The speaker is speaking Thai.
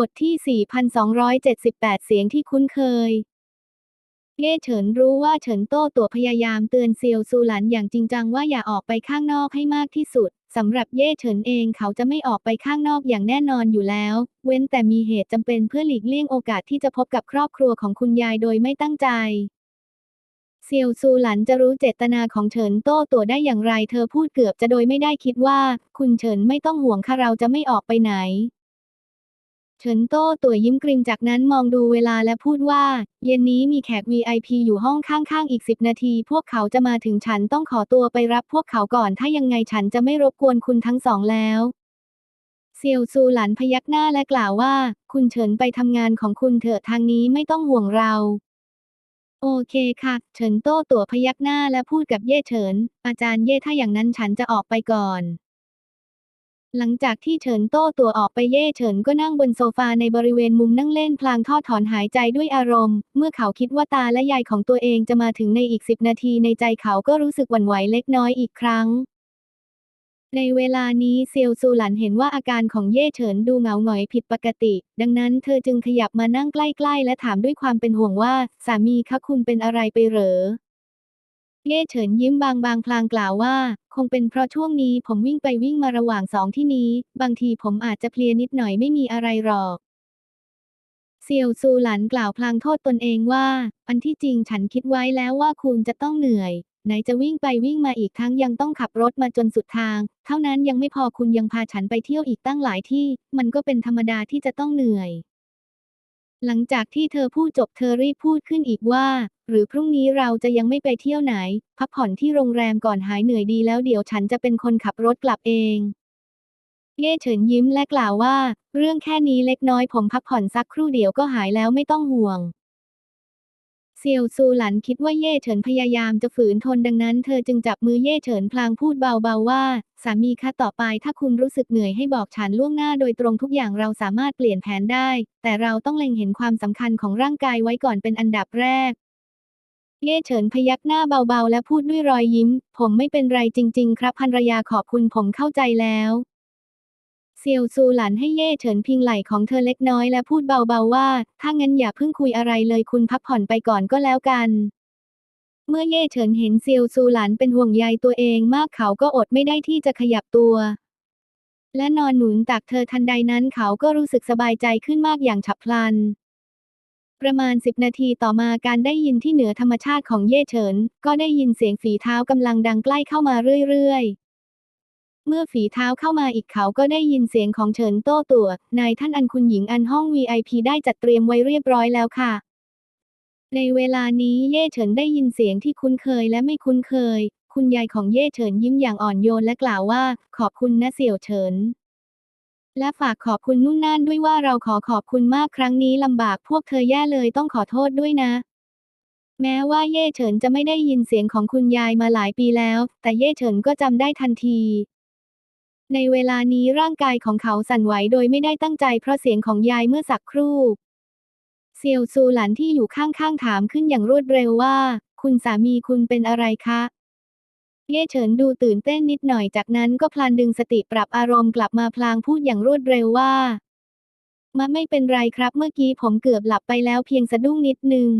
บทที่ 4,278 เสียงที่คุ้นเคย เย่เฉินรู้ว่าเฉินโต้ตัวพยายามเตือนเซียวซูหลันอย่างจริงจังว่าอย่าออกไปข้างนอกให้มากที่สุด สำหรับเย่เฉินเองเขาจะไม่ออกไปข้างนอกอย่างแน่นอนอยู่แล้ว เว้นแต่มีเหตุจำเป็นเพื่อหลีกเลี่ยงโอกาสที่จะพบกับครอบครัวของคุณยายโดยไม่ตั้งใจเซียวซูหลันจะรู้เจตนาของเฉินโต้ตัวได้อย่างไร เธอพูดเกือบจะโดยไม่ได้คิดว่า คุณเฉินไม่ต้องห่วงค่ะเราจะไม่ออกไปไหน เฉินโต้ตัวยิ้มกริมจากนั้นมองดูเวลาและพูดว่า เย็นนี้มีแขก VIP อยู่ห้องข้างๆ อีกสิบนาที พวกเขาจะมาถึงฉันต้องขอตัวไปรับพวกเขาก่อน ถ้ายังไงฉันจะไม่รบกวนคุณทั้งสองแล้วเซียวซูหลันพยักหน้าและกล่าวว่า คุณเฉินไปทำงานของคุณเถอะทางนี้ไม่ต้องห่วงเรา โอเคค่ะ เฉินโต้ตัวพยักหน้าและพูดกับเย่เฉิน อาจารย์เย่ถ้าอย่างนั้นฉันจะออกไปก่อน หลังจากที่เฉินโต้ตัวออกไปเย่เฉินก็นั่งบนโซฟาในบริเวณมุมนั่งเล่นพลางทอดถอนหายใจด้วยอารมณ์ เมื่อเขาคิดว่าตาและยายของตัวเองจะมาถึงในอีกสิบนาทีในใจเขาก็รู้สึกหวั่นไหวเล็กน้อยอีกครั้ง ในเวลานี้เซียวซูหลันเห็นว่าอาการของเย่เฉินดูเหงาหงอยผิดปกติ ดังนั้นเธอจึงขยับมานั่งใกล้ๆ และถามด้วยความเป็นห่วงว่า สามีคะคุณเป็นอะไรไปเหรอเย่เฉินยิ้มบางๆพลางกล่าวว่า งเป็นเพราะช่วงนี้ผมวิ่งไปวิ่งมาระหว่างสองที่นี้ บางทีผมอาจจะเพลียนิดหน่อยไม่มีอะไรหรอกเซียวซูหลันกล่าวพลางโทษตนเองว่า อันที่จริงฉันคิดไว้แล้วว่าคุณจะต้องเหนื่อย ไหนจะวิ่งไปวิ่งมาอีกทั้งยังต้องขับรถมาจนสุดทาง เท่านั้นยังไม่พอคุณยังพาฉันไปเที่ยวอีกตั้งหลายที่ มันก็เป็นธรรมดาที่จะต้องเหนื่อย หลังจากที่เธอพูดจบเธอรีบพูดขึ้นอีกว่า หรือพรุ่งนี้เราจะยังไม่ไปเที่ยวไหน พักผ่อนที่โรงแรมก่อนหายเหนื่อยดีแล้วเดี๋ยวฉันจะเป็นคนขับรถกลับเอง เย่เฉินยิ้มและกล่าวว่า เรื่องแค่นี้เล็กน้อยผมพักผ่อนสักครู่เดียวก็หายแล้วไม่ต้องห่วง เซียวซูหลันคิดว่าเย่เฉินพยายามจะฝืนทนดังนั้นเธอจึงจับมือเย่เฉินพลางพูดเบาๆว่า สามีคะต่อไปถ้าคุณรู้สึกเหนื่อยให้บอกฉันล่วงหน้าโดยตรงทุกอย่างเราสามารถเปลี่ยนแผนได้ แต่เราต้องเล็งเห็นความสำคัญของร่างกายไว้ก่อนเป็นอันดับแรก เย่เฉินพยักหน้าเบาๆ และพูดด้วยรอยยิ้ม ผมไม่เป็นไรจริง ๆ ครับภรรยาขอบคุณผมเข้าใจแล้ว เซียวซูหลันให้เย่เฉินพิงไหล่ของเธอเล็กน้อยและพูดเบาๆว่า ถ้างั้นอย่าเพิ่งคุยอะไรเลยคุณพักผ่อนไปก่อนก็แล้วกัน เมื่อเย่เฉินเห็นเซียวซูหลันเป็นห่วงใยตัวเองมากเขาก็อดไม่ได้ที่จะขยับตัว และนอนหนุนตักเธอทันใดนั้นเขาก็รู้สึกสบายใจขึ้นมากอย่างฉับพลันประมาณสิบนาทีต่อมาการได้ยินที่เหนือธรรมชาติของเย่เฉิน ก็ได้ยินเสียงฝีเท้ากำลังดังใกล้เข้ามาเรื่อยๆ เมื่อฝีเท้าเข้ามาอีกเขาก็ได้ยินเสียงของเฉินโต้ตัว นายท่านอันคุณหญิงอันห้อง VIP ได้จัดเตรียมไว้เรียบร้อยแล้วค่ะ ในเวลานี้เย่เฉินได้ยินเสียงที่คุ้นเคยและไม่คุ้นเคย คุณยายของเย่เฉินยิ้มอย่างอ่อนโยนและกล่าวว่า ขอบคุณนะเสี่ยวเฉิน และฝากขอบคุณนุ่นน่านด้วยว่าเราขอขอบคุณมากครั้งนี้ลำบากพวกเธอแย่เลยต้องขอโทษด้วยนะแม้ว่าเย่เฉินจะไม่ได้ยินเสียงของคุณยายมาหลายปีแล้ว แต่เย่เฉินก็จำได้ทันที ในเวลานี้ร่างกายของเขาสั่นไหวโดยไม่ได้ตั้งใจเพราะเสียงของยายเมื่อสักครู่ เซียวซูหลันที่อยู่ข้างๆถามขึ้นอย่างรวดเร็วว่า คุณสามีคุณเป็นอะไรคะเย่เฉินดูตื่นเต้นนิดหน่อยจากนั้นก็พลันดึงสติปรับอารมณ์กลับมาพลางพูดอย่างรวดเร็วว่า มาไม่เป็นไรครับเมื่อกี้ผมเกือบหลับไปแล้วเพียงสะดุ้งนิดนึง